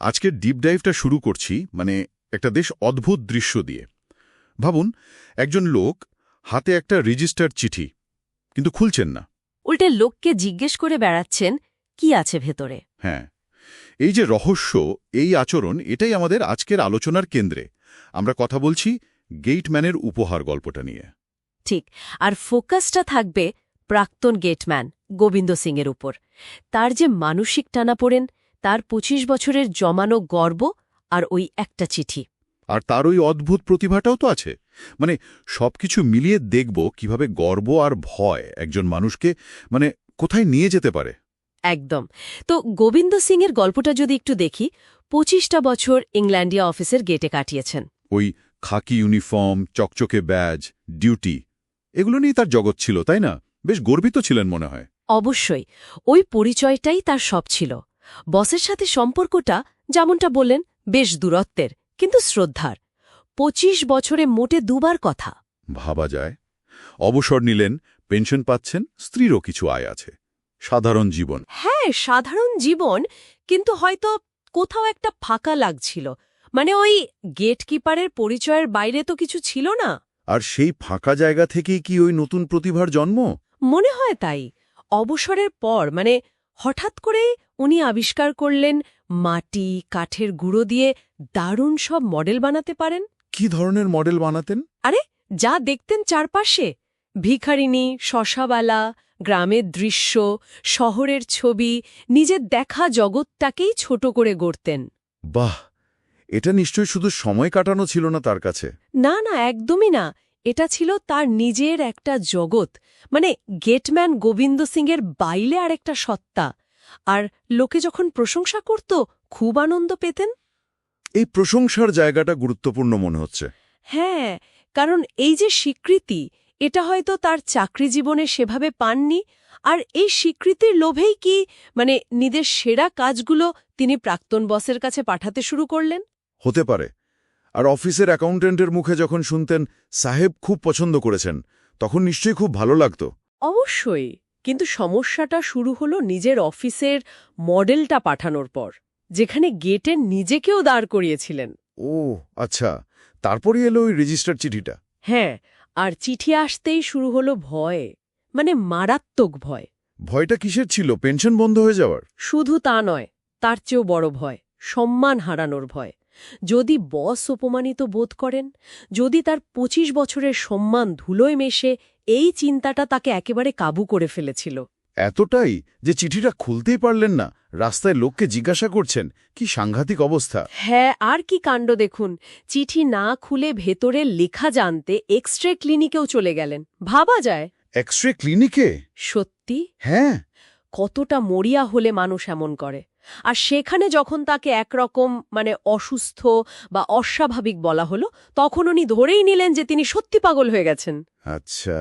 আজকের ডিপ ডাইভটা শুরু করছি মানে একটা বেশ অদ্ভুত দৃশ্য দিয়ে। ভাবুন একজন লোক হাতে একটা রেজিস্টার চিঠি কিন্তু খুলছেন না। উল্টে লোককে জিজ্ঞেস করে বেড়াচ্ছেন কি আছে ভেতরে? হ্যাঁ এই যে রহস্য এই আচরণ এটাই আমাদের আজকের আলোচনার কেন্দ্রে। আমরা কথা বলছি গেটম্যানের উপহার গল্পটা নিয়ে। ঠিক আর ফোকাসটা থাকবে প্রাক্তন গেটম্যান গোবিন্দ সিংয়ের উপর। তার যে মানসিক টানাপোড়েন তার ২৫ বছরের জমানো গর্ব আর ওই একটা চিঠি। আর তার ওই অদ্ভুত প্রতিভাটাও তো আছে। মানে সবকিছু মিলিয়ে দেখব কীভাবে গর্ব আর ভয় একজন মানুষকে মানে কোথায় নিয়ে যেতে পারে। একদম। তো গোবিন্দ সিংয়ের গল্পটা যদি একটু দেখি পঁচিশটা বছর ইংল্যান্ডিয়া অফিসের গেটে কাটিয়েছেন। ওই খাকি ইউনিফর্ম চকচকে ব্যাজ ডিউটি এগুলো নিয়ে তার জগৎ ছিল তাই না? বেশ গর্বিত ছিলেন মনে হয়। অবশ্যই। ওই পরিচয়টাই তার সব ছিল। বসের সাথে সম্পর্কটা যেমনটা বললেন বেশ দূরত্বের কিন্তু শ্রদ্ধার। পঁচিশ বছরে মোটে দুবার কথা। ভাবা যায়। অবসর নিলেন পেনশন পাচ্ছেন স্ত্রীরও কিছু আয় আছে। সাধারণ জীবন। হ্যাঁ সাধারণ জীবন কিন্তু হয়তো কোথাও একটা ফাঁকা লাগছিল। মানে ওই গেটকিপারের পরিচয়ের বাইরে তো কিছু ছিল না। আর সেই ফাঁকা জায়গা থেকেই কি ওই নতুন প্রতিভার জন্ম? মনে হয় তাই। অবসরের পর মানে হঠাৎ করেই উনি আবিষ্কার করলেন মাটি কাঠের গুঁড়ো দিয়ে দারুণ সব মডেল বানাতে পারেন। কি ধরনের মডেল বানাতেন? আরে যা দেখতেন চারপাশে। ভিখারিণী শশাবালা গ্রামের দৃশ্য শহরের ছবি নিজের দেখা জগৎটাকেই ছোট করে গড়তেন। বাহ! এটা নিশ্চয়ই শুধু সময় কাটানো ছিল না তার কাছে। না না একদমই না। এটা ছিল তার নিজের একটা জগৎ। মানে গেটম্যান গোবিন্দ সিংয়ের বাইলে আর একটা সত্তা। আর লোকে যখন প্রশংসা করত খুব আনন্দ পেতেন? এই প্রশংসার জায়গাটা গুরুত্বপূর্ণ মনে হচ্ছে। হ্যাঁ কারণ এই যে স্বীকৃতি এটা হয়তো তার চাকরি জীবনে সেভাবে পাননি আর এই স্বীকৃতির লোভেই কি মানে নিজের সেরা কাজগুলো তিনি প্রাক্তন বসের কাছে পাঠাতে শুরু করলেন? হতে পারে। আর অফিসের অ্যাকাউন্টেন্টের মুখে যখন শুনতেন সাহেব খুব পছন্দ করেছেন তখন নিশ্চয়ই খুব ভালো লাগত। অবশ্যই। কিন্তু সমস্যাটা শুরু হলো নিজের অফিসের মডেলটা পাঠানোর পর যেখানে গেটে নিজেকেও দাঁড় করিয়েছিলেন। ও আচ্ছা। তারপরই এলো ওই রেজিস্টার চিঠিটা। হ্যাঁ আর চিঠি আসতেই শুরু হলো ভয় মানে মারাত্মক ভয়। ভয়টা কিসের ছিল? পেনশন বন্ধ হয়ে যাওয়ার? শুধু তা নয় তার চেয়েও বড় ভয় সম্মান হারানোর ভয়। যদি বস অপমানিত বোধ করেন যদি তার ২৫ বছরের সম্মান ধুলোয় মেশে এই চিন্তাটা তাকে একেবারে কাবু করে ফেলেছিল। এতটাই যে চিঠিটা খুলতেই পারলেন না। রাস্তায় লোককে জিজ্ঞাসা করছেন কি সাংঘাতিক অবস্থা? হ্যাঁ আর কি কাণ্ড দেখুন। চিঠি না খুলে ভেতরে লেখা জানতে এক্সরে ক্লিনিকেও চলে গেলেন। ভাবা যায়। এক্সরে ক্লিনিকে? সত্যি? হ্যাঁ। কতটা মরিয়া হলে মানুষ এমন করে। আর সেখানে যখন তাকে একরকম মানে অসুস্থ বা অস্বাভাবিক বলা হলো তখন উনি ধরেই নিলেন যে তিনি সত্যি পাগল হয়ে গেছেন। আচ্ছা।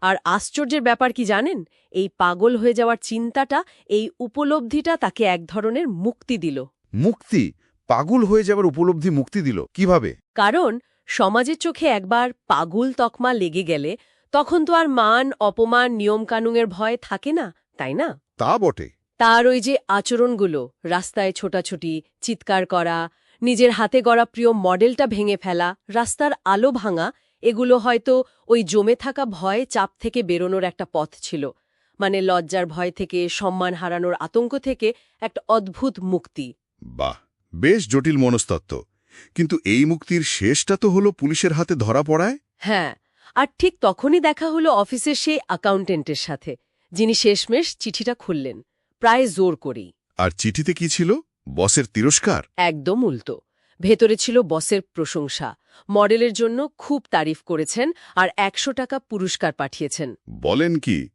আর আশ্চর্যের ব্যাপার কি জানেন? এই পাগল হয়ে যাওয়ার চিন্তাটা এই উপলব্ধিটা তাকে এক ধরনের মুক্তি দিল। মুক্তি? পাগল হয়ে যাওয়ার উপলব্ধি মুক্তি দিল? কীভাবে? কারণ সমাজের চোখে একবার পাগল তকমা লেগে গেলে তখন তো আর মান অপমান নিয়মকানুনের ভয় থাকে না তাই না? তা বটে। তার ওই যে আচরণগুলো রাস্তায় ছোটাছুটি চিৎকার করা নিজের হাতে গড়া প্রিয় মডেলটা ভেঙে ফেলা রাস্তার আলো ভাঙা এগুলো হয়তো ওই জমে থাকা ভয় চাপ থেকে বেরোনোর একটা পথ ছিল। মানে লজ্জার ভয় থেকে সম্মান হারানোর আতঙ্ক থেকে একটা অদ্ভুত মুক্তি। বাহ বেশ জটিল মনস্তত্ত্ব। কিন্তু এই মুক্তির শেষটা তো হলো পুলিশের হাতে ধরা পড়ায়? হ্যাঁ আর ঠিক তখনই দেখা হলো অফিসের সেই অ্যাকাউন্টেন্টের সাথে। যিনি শেষমেশ চিঠিটা খুললেন প্রায় জোর করেই। আর চিঠিতে কি ছিল? বসের তিরস্কার? একদম উল্টো। ভেতরে ছিল বসের প্রশংসা। মডেলের জন্য খুব তারিফ করেছেন আর একশো টাকা পুরস্কার পাঠিয়েছেন। বলেন কি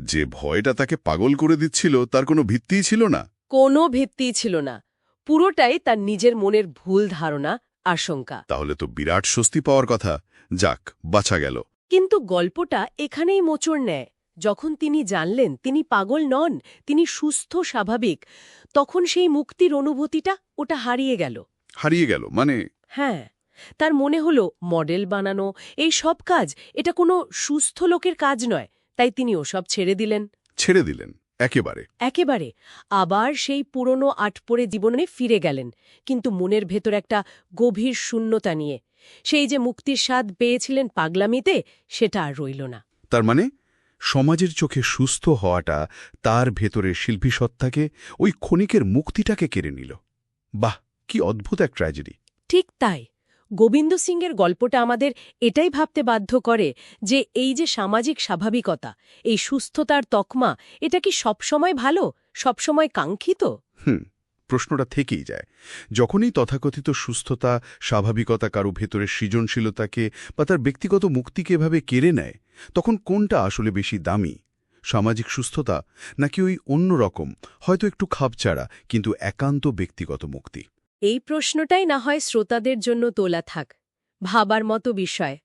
যে ভয়টা তাকে পাগল করে দিচ্ছিল তার কোনো ভিত্তিই ছিল না। কোনো ভিত্তিই ছিল না। পুরোটাই তার নিজের মনের ভুল ধারণা আশঙ্কা। তাহলে তো বিরাট স্বস্তি পাওয়ার কথা। যাক বাঁচা গেল। কিন্তু গল্পটা এখানেই মোচড় নেয়। যখন তিনি জানলেন তিনি পাগল নন তিনি সুস্থ স্বাভাবিক তখন সেই মুক্তির অনুভূতিটা ওটা হারিয়ে গেল। হারিয়ে গেল মানে? হ্যাঁ তার মনে হলো মডেল বানানো এই সব কাজ এটা কোনো সুস্থ লোকের কাজ নয় তাই তিনি ওসব ছেড়ে দিলেন। ছেড়ে দিলেন একেবারে। একেবারে আবার সেই পুরনো আটপড়ে জীবনে ফিরে গেলেন কিন্তু মনের ভেতর একটা গভীর শূন্যতা নিয়ে সেই যে মুক্তির স্বাদ পেয়েছিলেন পাগলামিতে সেটা আর রইল না। তার মানে? সমাজের চোখে সুস্থ হওয়াটা তার ভেতরের শিল্পী সত্তাকে ওই ক্ষণিকের মুক্তিটাকে কেড়ে নিল। বাহ কি অদ্ভুত এক ট্র্যাজেডি। ঠিক তাই। গোবিন্দ সিংয়ের গল্পটা আমাদের এটাই ভাবতে বাধ্য করে যে এই যে সামাজিক স্বাভাবিকতা এই সুস্থতার তকমা এটা কি সবসময় ভালো সবসময় কাঙ্ক্ষিত? হুম প্রশ্নটা থেকেই যায়। যখনই তথাকথিত সুস্থতা, স্বাভাবিকতা কারও ভেতরের সৃজনশীলতাকে বা তার ব্যক্তিগত মুক্তিকে এভাবে কেড়ে নেয়, তখন কোনটা আসলে বেশি দামি? সামাজিক সুস্থতা নাকি ওই অন্য রকম, হয়তো একটু খাপছাড়া, কিন্তু একান্ত ব্যক্তিগত মুক্তি? এই প্রশ্নটাই না হয় শ্রোতাদের জন্য তোলা থাক। ভাবার মতো বিষয়।